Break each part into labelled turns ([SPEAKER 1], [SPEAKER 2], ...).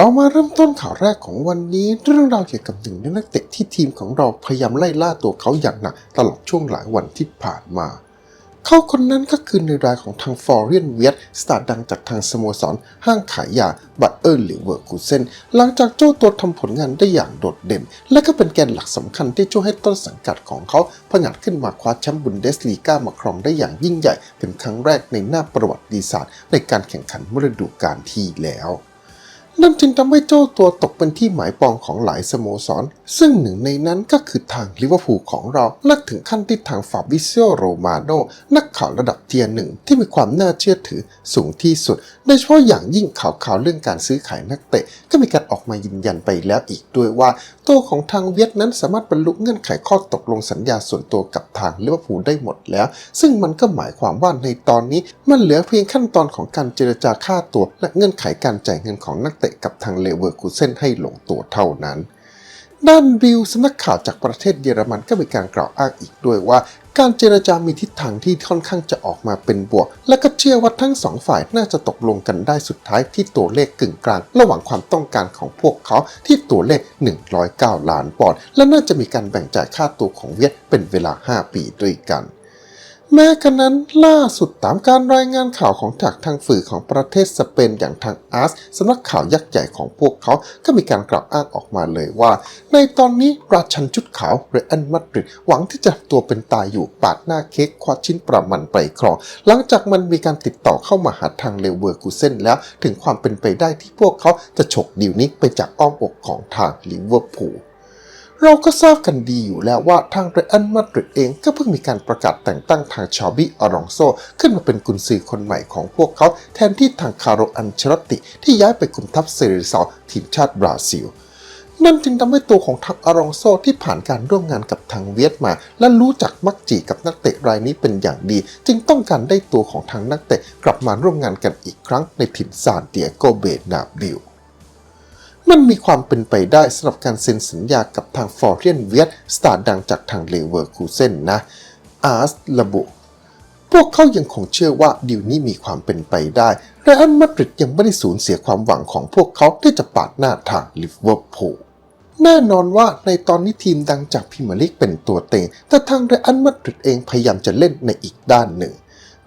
[SPEAKER 1] เรามาเริ่มต้นข่าวแรกของวันนี้เรื่องราวเกี่ยวกับหนึ่งในนักเตะที่ทีมของเราพยายามไล่ล่าตัวเขาอย่างหนักตลอดช่วงหลายวันที่ผ่านมา เขาคนนั้นก็คือในรายของทางฟอร์เรียนเวียตสตาร์ดังจากทางสโมสร ห้างขายยาบัตเออร์หรือเวอร์กูเซนหลังจากเจ้าตัวทำผลงานได้อย่างโดดเด่น และก็เป็นแกนหลักสำคัญที่ช่วยให้ต้นสังกัดของเขาผงาดขึ้นมาคว้าแชมป์บุนเดสลีกามาครองได้อย่างยิ่งใหญ่ เป็นครั้งแรกในหน้าประวัติศาสตร์ในการแข่งขันเมื่อฤดูกาลที่แล้ว นั่นจึงทำให้เจ้าตัวตกเป็นที่หมายปองของหลายสโมสร ซึ่งหนึ่งในนั้นก็คือทางลิเวอร์พูลของเราและถึงขั้นที่ทางฟาบิเซียโรมาโนนักข่าวระดับเทียร์หนึ่งที่มีความน่าเชื่อถือสูงที่สุด โดยเฉพาะอย่างยิ่งข่าวข่าวเรื่องการซื้อขายนักเตะ ก็มีการออกมายืนยันไปแล้วอีกด้วยว่า ตัวของทางเวียดนั้นสามารถบรรลุเงื่อนไขข้อตกลงสัญญาส่วนตัวกับทางลิเวอร์พูลได้หมดแล้ว ซึ่งมันก็หมายความว่าในตอนนี้มันเหลือเพียงขั้นตอนของการเจรจาค่าตัว และเงื่อนไขการจ่ายเงินของนักเตะกับทางเลเวอร์คูเซนให้ลงตัวเท่านั้นด้านบิลสำนักข่าวจากประเทศเยอรมันก็มีการกล่าวอ้างอีกด้วยว่า การเจรจามีทิศทางที่ค่อนข้างจะออกมาเป็นบวก และก็เชื่อว่าทั้งสองฝ่ายน่าจะตกลงกันได้สุดท้ายที่ตัวเลขกึ่งกลาง ระหว่างความต้องการของพวกเขาที่ตัวเลข 109 ล้านปอนด์และน่าจะมีการแบ่งจ่ายค่าตัวของเวียดเป็นเวลา 5 ปีด้วยกัน แม้กระนั้นล่าสุดตามการรายงานข่าวของจากทางสื่อของประเทศสเปนอย่างทางอาร์สสำนักข่าวยักษ์ใหญ่ของพวกเขา ก็มีการกล่าวอ้างออกมาเลยว่า ในตอนนี้ราชันชุดขาวเรอันมาดริดหวังที่จะตัวเป็นตายอยู่ปาดหน้าเค้กคว้าชิ้นประมันไปครอง หลังจากมันมีการติดต่อเข้ามาหาทางเลเวอร์กูเซนแล้ว ถึงความเป็นไปได้ที่พวกเขาจะฉกดีลนี้ไปจากอ้อมอกของทางลิเวอร์พูล เราก็ทราบกันดีอยู่แล้วว่าทางเรอันมาดริดเองก็เพิ่งมีการประกาศแต่งตั้งทางชาบิอารองโซ ขึ้นมาเป็นกุนซือคนใหม่ของพวกเขา แทนที่ทางคาร์โรอันเชลติ ที่ย้ายไปคุมทัพเซเรซาทีมชาติบราซิล นั่นจึงทำให้ตัวของทางอารองโซที่ผ่านการร่วมงานกับทางเวียดมา และรู้จักมักจีกับนักเตะรายนี้เป็นอย่างดี จึงต้องการได้ตัวของทางนักเตะกลับมาร่วมงานกันอีกครั้งในถิ่นซานเตียโกเบนาบิล มันมีความเป็นไปได้สำหรับการเซ็นสัญญากับทางฟอร์เรียนเวียตสตาร์ดังจากทางเลเวอร์คูเซนนะ อาร์สระบุ พวกเขายังคงเชื่อว่าดีลนี้มีความเป็นไปได้และอันมาดริดยังไม่ได้สูญเสียความหวังของพวกเขาที่จะปาดหน้าทางลิเวอร์พูลแน่นอนว่าในตอนนี้ทีมดังจากพรีเมียร์ลีกเป็นตัวเต็ง แต่ทางเรอัลมาดริดเองพยายามจะเล่นในอีกด้านหนึ่ง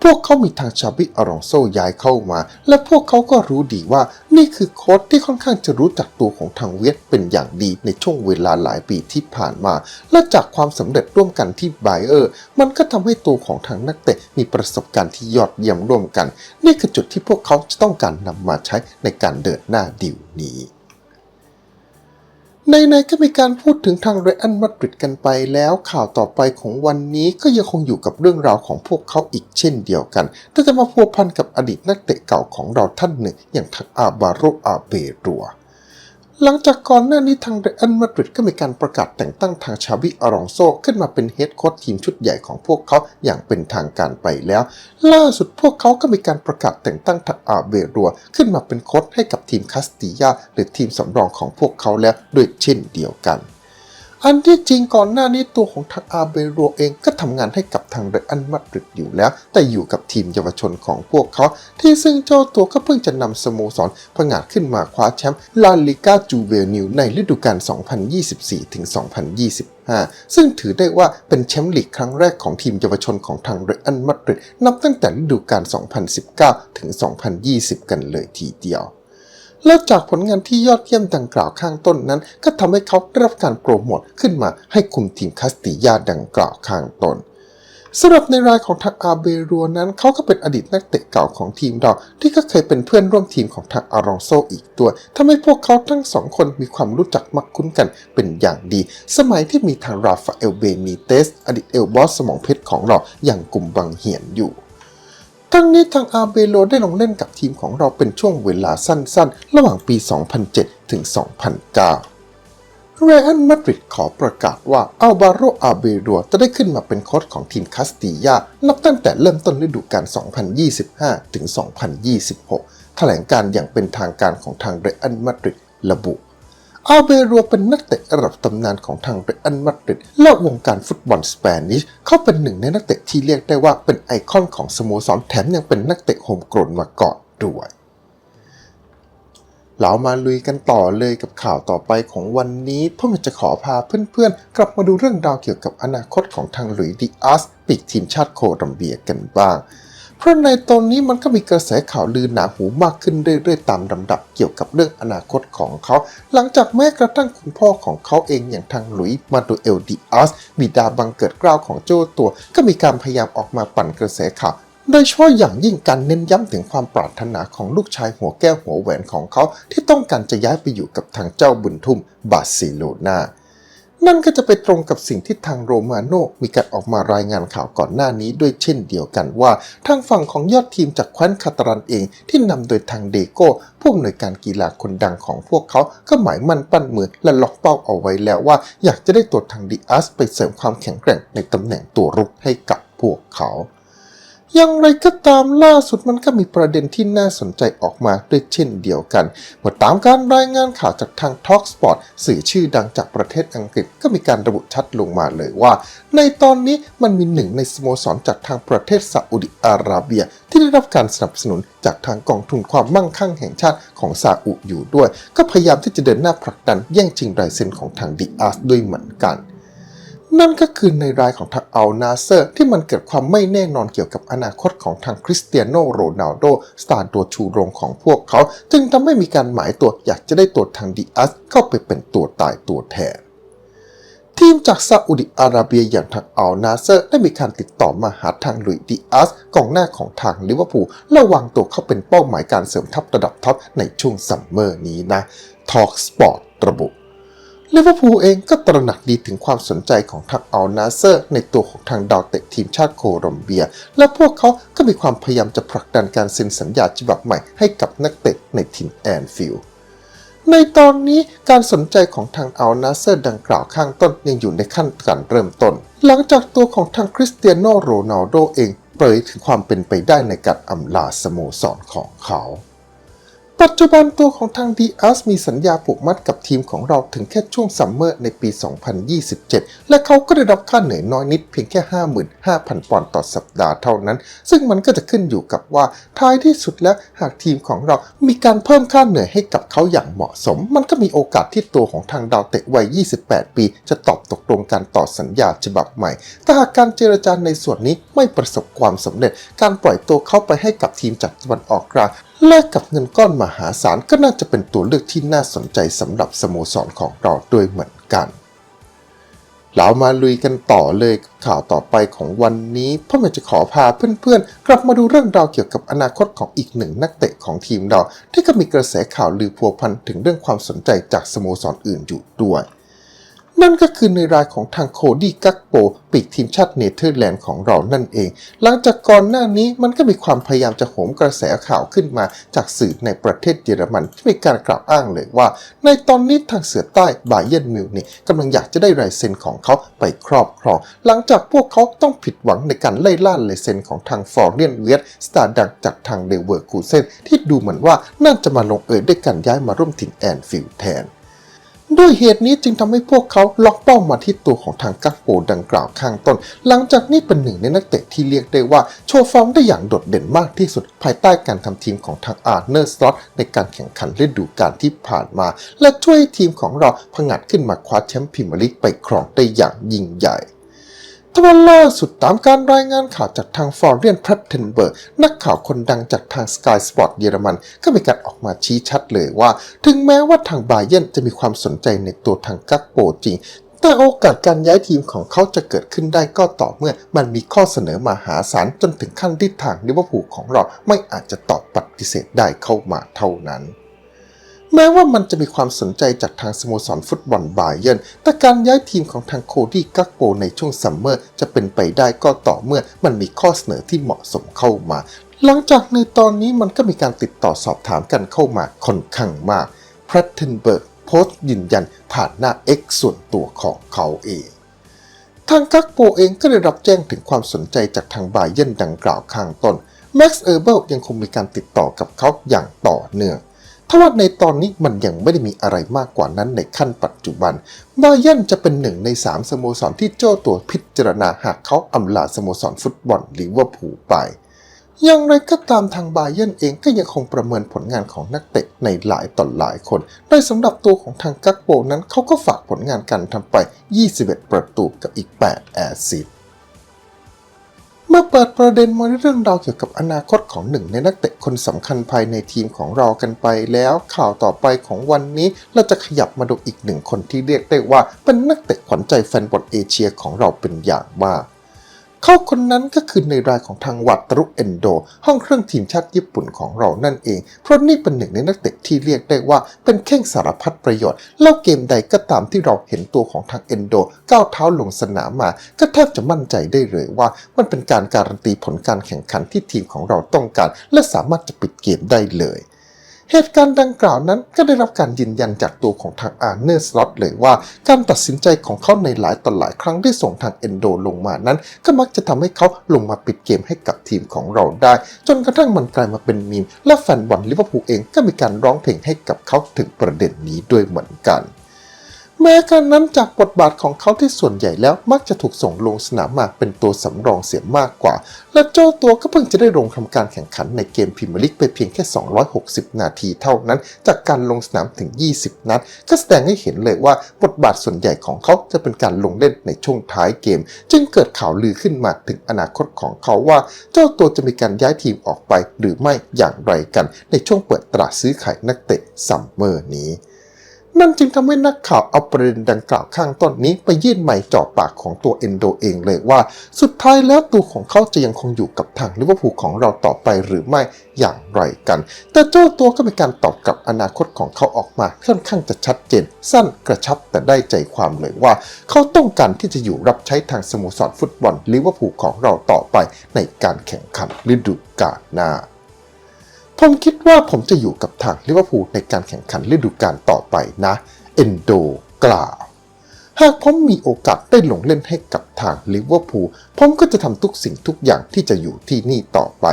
[SPEAKER 1] พวกเขามีทางชาบิอารองโซย้ายเข้ามา และพวกเขาก็รู้ดีว่า นี่คือโค้ชที่ค่อนข้างจะรู้จักตัวของทางเวียดเป็นอย่างดีในช่วงเวลาหลายปีที่ผ่านมา และจากความสำเร็จร่วมกันที่ไบเออร์ มันก็ทำให้ตัวของทางนักเตะมีประสบการณ์ที่ยอดเยี่ยมร่วมกัน นี่คือจุดที่พวกเขาจะต้องการนำมาใช้ในการเดินหน้าดิวนี้ ในๆก็มีการพูดถึงทางเรอันมาดริดกันไปแล้วข่าวต่อไปของวันนี้ก็ยังคงอยู่กับเรื่องราวของพวกเขาอีกเช่นเดียวกันแต่จะมาพัวพันกับอดีตนักเตะเก่าของเราท่านหนึ่ง อย่างทักอาบาโรอาเบรัว หลังจากก่อนหน้านี้ทางเรอัลมาดริดก็มีการประกาศแต่งตั้งทางชาวิอารองโซขึ้นมาเป็นเฮดโค้ชทีมชุดใหญ่ของพวกเขาอย่างเป็นทางการไปแล้ว ล่าสุดพวกเขาก็มีการประกาศแต่งตั้งทางอาเบรัวขึ้นมาเป็นโค้ชให้กับทีมคาสติยาหรือทีมสำรองของพวกเขาแล้วด้วยเช่นเดียวกัน อันที่จริงก่อนหน้านี้ตัวของทางอาเบโรเองก็ทำงานให้กับทางเรอัลมาดริดอยู่แล้ว แต่อยู่กับทีมเยาวชนของพวกเขา ที่ซึ่งเจ้าตัวก็เพิ่งจะนำสโมสรผงาดขึ้นมาคว้าแชมป์ลาลิกาจูเวนิลในฤดูกาล 2024-2025ซึ่งถือได้ว่าเป็นแชมป์ลีกครั้งแรกของทีมเยาวชนของทางเรอัลมาดริดนับตั้งแต่ฤดูกาล 2019-2020 กันเลยทีเดียว และจากผลงานที่ยอดเยี่ยมดังกล่าวข้างต้นนั้น ก็ทำให้เขาได้รับการโปรโมทขึ้นมาให้คุมทีมคาสติยาดังกล่าวข้างต้นสำหรับในรายของทางอาเบรัวนั้นเขาก็เป็นอดีตนักเตะเก่าของทีมเรา ที่ก็เคยเป็นเพื่อนร่วมทีมของทางอารองโซอีกตัวทำให้พวกเขาทั้งสองคนมีความรู้จักมักคุ้นกันเป็นอย่างดี สมัยที่มีทางราฟาเอลเบนิเตส อดีตเอลบอสสมองเพชรของเราอย่างกลุ่มบังเหียนอยู่ ทั้งนี้ทางอาเบโลได้ลงเล่นกับทีมของเราเป็นช่วงเวลาสั้นๆ ระหว่างปี 2007 ถึง 2009 เรอัลมาดริดขอประกาศว่าอัลบาโรอาเบโรจะได้ขึ้นมาเป็นโค้ชของทีมคาสติยา นับตั้งแต่เริ่มต้นฤดูกาล 2025 ถึง 2026 แถลงการอย่างเป็นทางการของทางเรอัลมาดริดระบุ อาเบโรเป็นนักเตะระดับตำนานของทางเรอัลมาดริดและวงการฟุตบอลสเปนิชเขาเป็นหนึ่งในนักเตะที่เรียกได้ว่าเป็นไอคอนของสโมสรแถมยังเป็นนักเตะโฮมกรนมาก่อนด้วยเรามาลุยกันต่อเลยกับข่าวต่อไปของวันนี้เพื่อจะขอพาเพื่อนๆ กลับมาดูเรื่องราวเกี่ยวกับอนาคตของทางหลุยดิอัสปีกทีมชาติโคลัมเบียกันบ้าง เพราะในตอนนี้มันก็มีกระแสข่าวลือหนาหูมากขึ้นเรื่อยๆตามลำดับเกี่ยวกับเรื่องอนาคตของเขา หลังจากแม้กระทั่งคุณพ่อของเขาเองอย่างทางหลุยมาดูเอลดิอัสบิดาบังเกิดเกล้าวของโจ้ตัว ก็มีการพยายามออกมาปั่นกระแสข่าวโดยเฉพาะอย่างยิ่งการเน้นย้ำถึงความปรารถนาของลูกชายหัวแก้วหัวแหวนของเขา ที่ต้องการจะย้ายไปอยู่กับทางเจ้าบุญทุ่มบาร์เซโลนา นั่นก็จะไปตรงกับสิ่งที่ทางโรมาโนมีการออกมารายงานข่าวก่อนหน้านี้ด้วยเช่นเดียวกันว่า ทางฝั่งของยอดทีมจากแคว้นคาตารันเองที่นำโดยทางเดโก้ผู้อำนวยการกีฬาคนดังของพวกเขาก็หมายมั่นปั้นมือและล็อกเป้าเอาไว้แล้วว่า อยากจะได้ตัวทางดิอัสไปเสริมความแข็งแกร่งในตำแหน่งตัวรุกให้กับพวกเขา อย่างไรก็ตามล่าสุดมันก็มีประเด็นที่น่าสนใจออกมาด้วยเช่นเดียวกันเมื่อตามการรายงานข่าวจากทาง Talksport สื่อชื่อดังจากประเทศอังกฤษก็มีการระบุชัดลงมาเลยว่า ในตอนนี้มันมีหนึ่งในสโมสรจากทางประเทศซาอุดิอาระเบีย ที่ได้รับการสนับสนุนจากทางกองทุนความมั่งคั่งแห่งชาติของซาอุอยู่ด้วย ก็พยายามที่จะเดินหน้าผลักดันแย่งชิงลายเซ็นของทางดิอาสด้วยเหมือนกัน นั่นก็คือในรายของทางอัลนาเซอร์ ที่มันเกิดความไม่แน่นอนเกี่ยวกับอนาคตของทางคริสเตียโนโรนัลโดสตาร์ตัวชูโรงของพวกเขา จึงทำให้มีการหมายตัวอยากจะได้ตัวทางดิอัสเข้าไปเป็นตัวตายตัวแทนทีมจากซาอุดิอาระเบียอย่างทางอัลนาเซอร์ได้มีการติดต่อมาหาทางลุยดิอัสกองหน้าของทางลิเวอร์พูลและวางตัวเข้าเป็นเป้าหมายการเสริมทัพระดับท็อปในช่วงซัมเมอร์นี้นะ Talk Sport ระบุ ลิเวอร์พูลเองก็ตระหนักดีถึงความสนใจของทางอัลนาเซอร์ ในตัวของทางดาวเตะทีมชาติโคลอมเบีย และพวกเขาก็มีความพยายามจะผลักดันการเซ็นสัญญาฉบับใหม่ให้กับนักเตะในทีมแอนฟิลด์ในตอนนี้การสนใจของทางอัลนาเซอร์ดังกล่าวข้างต้นยังอยู่ในขั้นการเริ่มต้น หลังจากตัวของทางคริสเตียโนโรนัลโดเองเผยถึงความเป็นไปได้ในการอำลาสโมสรของเขา ปัจจุบันตัวของทางดีอัสมีสัญญาผูกมัดกับทีมของเราถึงแค่ช่วงซัมเมอร์ในปี 2027 และเขาก็ได้รับค่าเหนื่อยน้อยนิดเพียงแค่ 55,000 ปอนด์ต่อสัปดาห์เท่านั้น ซึ่งมันก็จะขึ้นอยู่กับว่าท้ายที่สุดแล้วหากทีมของเรามีการเพิ่มค่าเหนื่อยให้กับเขาอย่างเหมาะสม มันก็มีโอกาสที่ตัวของทางดาวเตะวัย 28 ปี จะตอบตกลงการต่อสัญญาฉบับใหม่ แต่หากการเจรจาในส่วนนี้ไม่ประสบความสำเร็จ การปล่อยตัวเขาไปให้กับทีมจากตะวันออกกลาง แลกกับเงินก้อนมหาศาลก็น่าจะเป็นตัวเลือกที่น่าสนใจสำหรับสโมสรของเราด้วยเหมือนกันเรามาลุยกันต่อเลยข่าวต่อไปของวันนี้พราะมันจะขอพาเพื่อนๆ กลับมาดูเรื่องราวเกี่ยวกับอนาคตของอีกหนึ่งนักเตะของทีมเรา ที่ก็มีกระแสข่าวลือพัวพันถึงเรื่องความสนใจจากสโมสรอื่นอยู่ด้วย นั่นก็คือในรายของทางโคดี้กักโปปีกทีมชาติเนเธอร์แลนด์ของเรานั่นเอง หลังจากก่อนหน้านี้มันก็มีความพยายามจะโหมกระแสข่าวขึ้นมาจากสื่อในประเทศเยอรมันที่มีการกล่าวอ้างเลยว่า ในตอนนี้ทางเสือใต้บาเยร์นมิวนิกกำลังอยากจะได้ลายเซ็นของเขาไปครอบครอง หลังจากพวกเขาต้องผิดหวังในการไล่ล่าลายเซ็นของทางฟอร์เรียนเวียสสตาร์ดังจากทางเดเวอร์คูเซนที่ดูเหมือนว่าน่าจะมาลงเอยด้วยการย้ายมาร่วมทีมแอนฟิลด์แทน ด้วยเหตุนี้จึงทำให้พวกเขาล็อกเป้ามาที่ตัวของทางกักโปดังกล่าวข้างต้น หลังจากนี้เป็นหนึ่งในนักเตะที่เรียกได้ว่าโชว์ฟอร์มได้อย่างโดดเด่นมากที่สุด ภายใต้การทำทีมของทางอาร์เนอร์สล็อตในการแข่งขันฤดูกาลที่ผ่านมา และช่วยทีมของเราผงัดขึ้นมาคว้าแชมป์พรีเมียร์ลีกไปครองได้อย่างยิ่งใหญ่ ทว่าล่าสุดตามการรายงานข่าวจากทางฟอร์เรียนพรัตเทนเบิร์กนักข่าวคนดังจากทาง Sky Sport เยอรมัน ก็มีการออกมาชี้ชัดเลยว่า ถึงแม้ว่าทางบาเยนจะมีความสนใจในตัวทางกักโปจริง แต่โอกาสการย้ายทีมของเขาจะเกิดขึ้นได้ก็ต่อเมื่อ มันมีข้อเสนอมาหาศาลจนถึงขั้นที่ทางลิเวอร์พูลของเราไม่อาจจะตอบปฏิเสธได้เข้ามาเท่านั้น แม้ว่ามันจะมีความสนใจจากทางสโมสรฟุตบอลบาเยิร์นแต่การย้ายทีมของทางโคดี้กักโปในช่วงซัมเมอร์จะเป็นไปได้ก็ต่อเมื่อมันมีข้อเสนอที่เหมาะสมเข้ามา หลังจากในตอนนี้มันก็มีการติดต่อสอบถามกันเข้ามาค่อนข้างมากพรตเทนเบิร์กโพสต์ยืนยันผ่านหน้า X ส่วนตัวของเขาเองทางกักโปเองก็ได้รับแจ้งถึงความสนใจจากทางบาเยนดังกล่าวข้างต้นแม็กซ์เออร์เบิลยังคงมีการติดต่อกับเขาอย่างต่อเนื่อง ทว่าในตอนนี้มันยังไม่ได้มีอะไรมากกว่านั้นในขั้นปัจจุบันบาเยิร์นจะเป็นหนึ่งในสามสโมสรที่โจ้าตัวพิจารณาหากเขาอำลาสโมสรฟุตบอลลิเวอร์พูลไป อย่างไรก็ตามทางบาเยิร์นเองก็ยังคงประเมินผลงานของนักเตะในหลายต่อหลายคน โดยสำหรับตัวของทางกักโปนั้นเขาก็ฝากผลงานการทำไป 21 ประตูกับอีก 8 แอสซิสต์ เมื่อเปิดประเด็นมาเรื่องราวเกี่ยวกับอนาคตของหนึ่งในนักเตะคนสำคัญภายในทีมของเรากันไปแล้วข่าวต่อไปของวันนี้เราจะขยับมาดูอีกหนึ่งคนที่เรียกได้ว่าเป็นนักเตะขวัญใจแฟนบอลเอเชียของเราเป็นอย่างมาก เขาคนนั้นก็คือในรายของทางวัตรุเอนโด ห้องเครื่องทีมชาติญี่ปุ่นของเรานั่นเอง เพราะนี่เป็นหนึ่งในนักเตะที่เรียกได้ว่าเป็นแข้งสารพัดประโยชน์ แล้วเกมใดก็ตามที่เราเห็นตัวของทางเอนโดก้าวเท้าลงสนามมา ก็แทบจะมั่นใจได้เลยว่า มันเป็นการการันตีผลการแข่งขันที่ทีมของเราต้องการ และสามารถจะปิดเกมได้เลย เหตุการณ์ดังกล่าวนั้นก็ได้รับการยืนยันจากตัวของทางอาร์เนอร์สล็อตเลยว่า การตัดสินใจของเขาในหลายต่อหลายครั้งที่ส่งทางเอนโดลงมานั้น ก็มักจะทำให้เขาลงมาปิดเกมให้กับทีมของเราได้ จนกระทั่งมันกลายมาเป็นมีมและแฟนบอลลิเวอร์พูลเองก็มีการร้องเพลงให้กับเขาถึงประเด็นนี้ด้วยเหมือนกัน แม้การนั้นจากบทบาทของเขาที่ส่วนใหญ่แล้วมักจะถูกส่งลงสนามมาเป็นตัวสำรองเสียมากกว่า และเจ้าตัวก็เพิ่งจะได้ลงทำการแข่งขันในเกมพรีเมียร์ลีกไปเพียงแค่ 260 นาทีเท่านั้น จากการลงสนามถึง 20 นัด ก็แสดงให้เห็นเลยว่าบทบาทส่วนใหญ่ของเขาจะเป็นการลงเล่นในช่วงท้ายเกม จึงเกิดข่าวลือขึ้นมาถึงอนาคตของเขาว่า เจ้าตัวจะมีการย้ายทีมออกไปหรือไม่อย่างไรกัน ในช่วงเปิดตลาดซื้อขายนักเตะซัมเมอร์นี้ นั่นจึงทำให้นักข่าวเอาประเด็นดังกล่าวข้างต้นนี้ไปยื่นไมค์จ่อปากของตัวเอนโดเองเลยว่า สุดท้ายแล้วตัวของเขาจะยังคงอยู่กับทางลิเวอร์พูลของเราต่อไปหรือไม่อย่างไรกัน แต่เจ้าตัวก็มีการตอบกลับอนาคตของเขาออกมาค่อนข้างจะชัดเจน สั้นกระชับแต่ได้ใจความเลยว่า เขาต้องการที่จะอยู่รับใช้ทางสโมสรฟุตบอลลิเวอร์พูลของเราต่อไปในการแข่งขันฤดูกาลหน้า ผมคิดว่าผมจะอยู่กับทางลิเวอร์พูลในการแข่งขันฤดูกาลต่อไปนะ เอนโดกล่าวหากผมมีโอกาสได้ลงเล่นให้กับทางลิเวอร์พูลผมก็จะทำทุกสิ่งทุกอย่างที่จะอยู่ที่นี่ต่อไป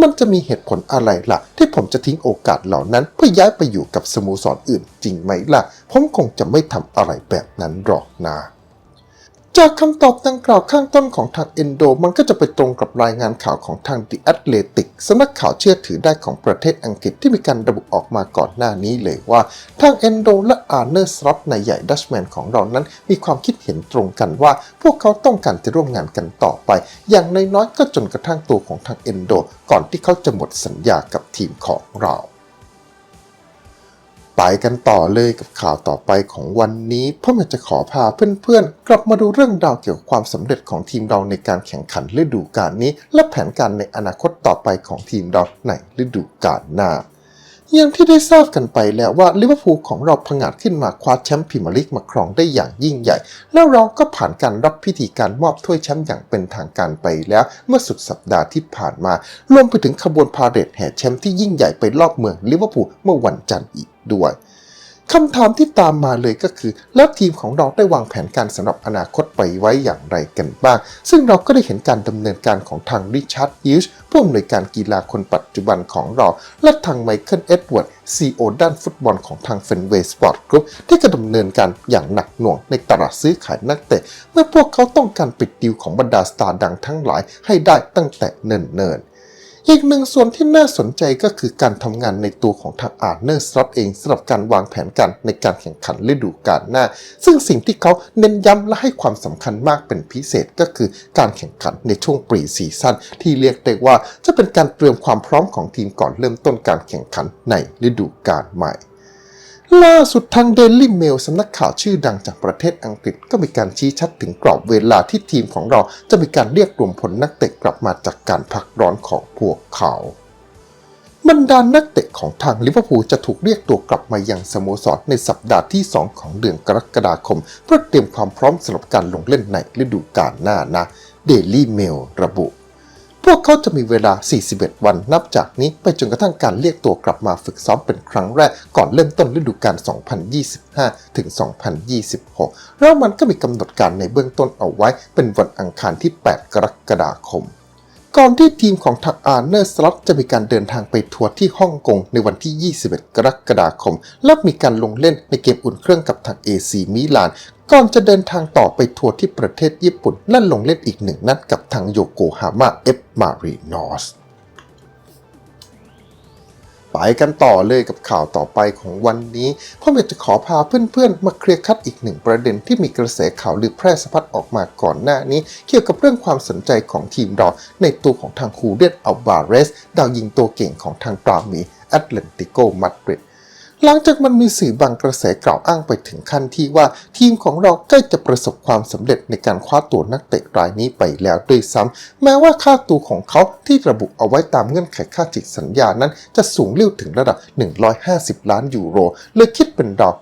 [SPEAKER 1] มันจะมีเหตุผลอะไรล่ะ ที่ผมจะทิ้งโอกาสเหล่านั้น เพื่อย้ายไปอยู่กับสโมสรอื่นจริงไหมล่ะ ผมคงจะไม่ทำอะไรแบบนั้นหรอกนะ จากคำตอบดังกล่าวข้างต้นของทางเอนโด มันก็จะไปตรงกับรายงานข่าวของทาง The Athletic สำนักข่าวเชื่อถือได้ของประเทศอังกฤษที่มีการระบุออกมาก่อนหน้านี้เลยว่า ทางเอนโดและอาร์เนอร์สล็อตนายใหญ่ดัชแมนของเรานั้น มีความคิดเห็นตรงกันว่า พวกเขาต้องการจะร่วมงานกันต่อไป อย่างน้อยๆก็จนกระทั่งตัวของทางเอนโด ก่อนที่เขาจะหมดสัญญากับทีมของเรา ไปกันต่อเลยกับข่าวต่อไปของวันนี้พ่อแม่จะขอพาเพื่อนๆ กลับมาดูเรื่องราวเกี่ยวกับความสำเร็จของทีมเราในการแข่งขันฤดูกาลนี้ และแผนการในอนาคตต่อไปของทีมเราในฤดูกาลหน้า อย่างที่ได้ทราบกันไปแล้วว่าลิเวอร์พูลของเราผงาดขึ้นมาคว้าแชมป์พรีเมียร์ลีกมาครองได้อย่างยิ่งใหญ่ แล้วเราก็ผ่านการรับพิธีการมอบถ้วยแชมป์อย่างเป็นทางการไปแล้ว เมื่อสุดสัปดาห์ที่ผ่านมารวมไปถึงขบวนพาเหรดแห่แชมป์ที่ยิ่งใหญ่ไปรอบเมืองลิเวอร์พูลเมื่อวันจันทร์อีกด้วย คำถามที่ตามมาเลยก็คือ แล้วทีมของเราได้วางแผนการสำหรับอนาคตไปไว้อย่างไรกันบ้าง ซึ่งเราก็ได้เห็นการดำเนินการของทางริชาร์ดฮิลส์ผู้อำนวยการกีฬาคนปัจจุบันของเรา และทางไมเคิลเอ็ดเวิร์ดซีโอด้านฟุตบอลของทางเฟนเวย์สปอร์ตกรุ๊ปที่ก็ดำเนินการอย่างหนักหน่วงในตลาดซื้อขายนักเตะเมื่อพวกเขาต้องการปิดดีลของบรรดาสตาร์ดังทั้งหลายให้ได้ตั้งแต่เนิ่นๆ อีกหนึ่งส่วนที่น่าสนใจก็คือการทำงานในตัวของทางอาร์เนอร์สล็อตเองสำหรับการวางแผนการในการแข่งขันฤดูกาลหน้า ซึ่งสิ่งที่เขาเน้นย้ำและให้ความสำคัญมากเป็นพิเศษก็คือการแข่งขันในช่วงปรีซีซั่นที่เรียกได้ว่าจะเป็นการเตรียมความพร้อมของทีมก่อนเริ่มต้นการแข่งขันในฤดูกาลใหม่ ล่าสุดทางเดลี่เมลสำนักข่าวชื่อดังจากประเทศอังกฤษก็มีการชี้ชัดถึงกรอบเวลาที่ทีมของเราจะมีการเรียกรวมผลนักเตะกลับมาจากการพักร้อนของพวกเขาบรรดานักเตะของทางลิเวอร์พูลจะถูกเรียกตัวกลับมายังสโมสรในสัปดาห์ที่ 2 ของเดือนกรกฎาคม เพื่อเตรียมความพร้อมสำหรับการลงเล่นในฤดูกาลหน้านะเดลี่เมลระบุ พวกเขาจะมีเวลา 41 วันนับจากนี้ไปจนกระทั่งการเรียกตัวกลับมาฝึกซ้อมเป็นครั้งแรก ก่อนเริ่มต้นฤดูกาล 2025 ถึง 2026 แล้วมันก็มีกำหนดการในเบื้องต้นเอาไว้เป็นวันอังคารที่ 8 กรกฎาคม ก่อนที่ทีมของทางอาร์เนอร์สล็อตจะมีการเดินทางไปทัวร์ที่ฮ่องกงในวันที่ 21 กรกฎาคม และมีการลงเล่นในเกมอุ่นเครื่องกับทาง AC มิลานก่อนจะเดินทางต่อไปทัวร์ที่ประเทศญี่ปุ่น และลงเล่นอีกหนึ่งนัดกับทางโยโกฮาม่าเอฟมารีนอส ไปกันต่อเลยกับข่าวต่อไปของวันนี้พ่อเมย์จะขอพาเพื่อนๆ มาเคลียร์คัดอีกหนึ่งประเด็นที่มีกระแสข่าวลือแพร่สะพัดออกมาก่อนหน้านี้ เกี่ยวกับเรื่องความสนใจของทีมเราในตัวของทางคูเรียนอัลบาเรส ดาวยิงตัวเก่งของทางปรามีแอตเลนติโกมาดริด หลังจากมันมีสื่อบางกระแสกล่าวอ้างไปถึงขั้นที่ว่าทีมของเราใกล้จะประสบความสำเร็จในการคว้าตัวนักเตะรายนี้ไปแล้วด้วยซ้ำแม้ว่าค่าตัวของเขาที่ระบุเอาไว้ตามเงื่อนไขค่าจิตสัญญานั้น จะสูงเลี้ยวถึงระดับ 150 ล้านยูโรเลยคิดเป็นดาว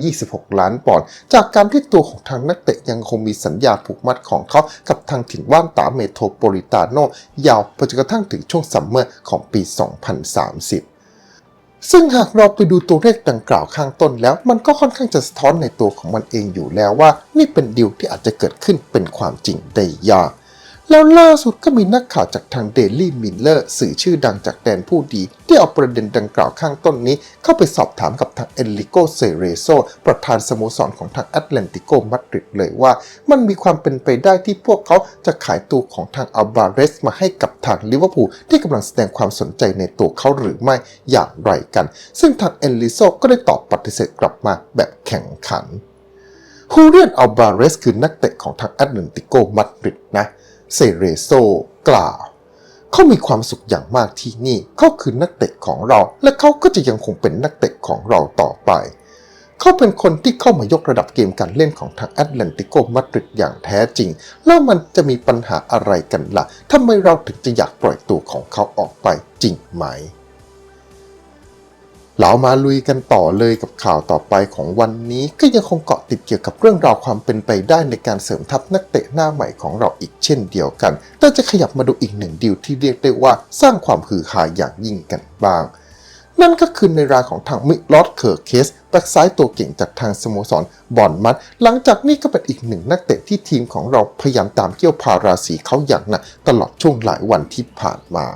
[SPEAKER 1] 126 ล้านปอนด์จากการที่ตัวของทางนักเตะยังคงมีสัญญาผูกมัดของเขา กับทางถิ่นว่านตาเมโทรโปลิตาโนยาวไปจนกระทั่งถึงช่วงซัมเมอร์ของปี 2030 ซึ่งหากเราไปดูตัวเลขดังกล่าวข้างต้นแล้ว มันก็ค่อนข้างจะสะท้อนในตัวของมันเองอยู่แล้วว่า นี่เป็นดีลที่อาจจะเกิดขึ้นเป็นความจริงได้ยาก แล้วล่าสุดก็มีนักข่าวจากทางเดลี่มิลเลอร์สื่อชื่อดังจากแดนผู้ดี ที่เอาประเด็นดังกล่าวข้างต้นนี้ เข้าไปสอบถามกับทางเอลิโกเซเรโซประธานสโมสรของทางแอตแลนติโกมาดริดเลยว่า มันมีความเป็นไปได้ที่พวกเขาจะขายตัวของทางอัลบาเรสมาให้กับทางลิเวอร์พูลที่กำลังแสดงความสนใจในตัวเขาหรือไม่อย่างไรกัน ซึ่งทางเอลิโซก็ได้ตอบปฏิเสธกลับมาแบบแข่งขันฮูเรียนอัลบาเรสคือนักเตะของทางแอตแลนติโกมาดริดนะ เซเรโซกล่าวเขามีความสุขอย่างมากที่นี่ เขาคือนักเตะของเรา และเขาก็จะยังคงเป็นนักเตะของเราต่อไป เขาเป็นคนที่เข้ามายกระดับเกมการเล่นของทางแอตแลนติโกมาดริดอย่างแท้จริง แล้วมันจะมีปัญหาอะไรกันละ่ะทำไมเราถึงจะอยากปล่อยตัวของเขาออกไปจริงไหม เรามาลุยกันต่อเลยกับข่าวต่อไปของวันนี้ก็ยังคงเกาะติดเกี่ยวกับเรื่องราวความเป็นไปได้ในการเสริมทัพนักเตะหน้าใหม่ของเราอีกเช่นเดียวกัน แต่จะขยับมาดูอีกหนึ่งดีลที่เรียกได้ว่าสร้างความฮือฮาอย่างยิ่งกันบ้าง นั่นก็คือในรายของทางมิลอดเคอร์เคสแบ็กซ้ายตัวเก่งจากทางสโมสรบอนมัด หลังจากนี้ก็เป็นอีกหนึ่งนักเตะที่ทีมของเราพยายามตามเกี่ยวพาราสีเขาอย่างหนักตลอดช่วงหลายวันที่ผ่านมา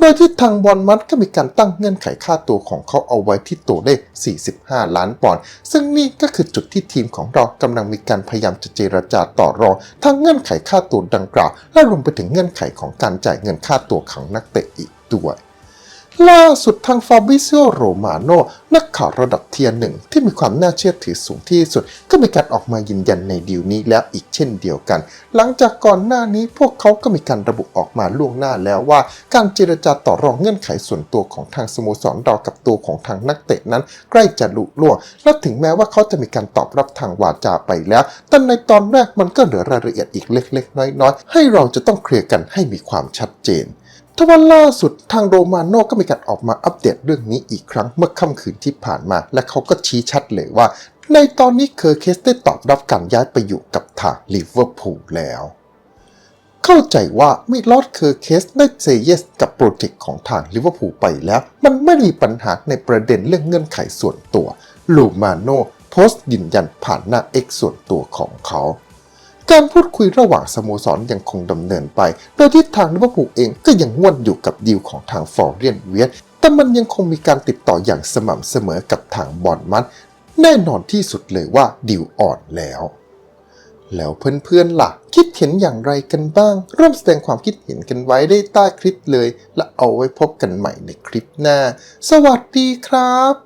[SPEAKER 1] โดยที่ทางบอลมัดก็มีการตั้งเงื่อนไขค่าตัวของเขาเอาไว้ที่ตัวเลข 45 ล้านปอนด์ ซึ่งนี่ก็คือจุดที่ทีมของเรากำลังมีการพยายามจะเจรจาต่อรองทั้งเงื่อนไขค่าตัวดังกล่าว และรวมไปถึงเงื่อนไขของการจ่ายเงินค่าตัวของนักเตะอีกด้วย ล่าสุดทางฟาบิซิโอโรมาโนนักข่าวระดับเทียร์หนึ่งที่มีความน่าเชื่อถือสูงที่สุด ก็มีการออกมายืนยันในดีลนี้แล้วอีกเช่นเดียวกัน หลังจากก่อนหน้านี้พวกเขาก็มีการระบุออกมาล่วงหน้าแล้วว่า การเจรจาต่อรองเงื่อนไขส่วนตัวของทางสโมสรเรากับตัวของทางนักเตะนั้น ใกล้จะลุล่วง และถึงแม้ว่าเขาจะมีการตอบรับทางวาจาไปแล้ว แต่ในตอนแรกมันก็เหลือรายละเอียดอีกเล็ก ๆ น้อยๆให้เราจะต้องเคลียร์กันให้มีความชัดเจน ทว่าล่าสุดทางโรมาโน่ก็มีการออกมาอัปเดตเรื่องนี้อีกครั้งเมื่อค่ำคืนที่ผ่านมา และเขาก็ชี้ชัดเลยว่า ในตอนนี้เคอร์เคสได้ตอบรับการย้ายไปอยู่กับทางลิเวอร์พูลแล้ว เข้าใจว่ามิลอดเคอร์เคสได้เซเยสกับโปรเจกต์ของทางลิเวอร์พูลไปแล้ว มันไม่มีปัญหาในประเด็นเรื่องเงื่อนไขส่วนตัวลูมาโน่โพสต์ยืนยันผ่านหน้า X ส่วนตัวของเขา การพูดคุยระหว่างสโมสรยังคงดำเนินไป โดยที่ทางลิเวอร์พูลเองก็ยังง่วนอยู่กับดีลของทางฟอร์เรียนเวียตแต่มันยังคงมีการติดต่ออย่างสม่ำเสมอกับทางบอลมันแน่นอนที่สุดเลยว่าดีลอ่อนแล้ว แล้วเพื่อนๆล่ะ คิดเห็นอย่างไรกันบ้าง ร่วมแสดงความคิดเห็นกันไว้ได้ใต้คลิปเลย และเอาไว้พบกันใหม่ในคลิปหน้า สวัสดีครับ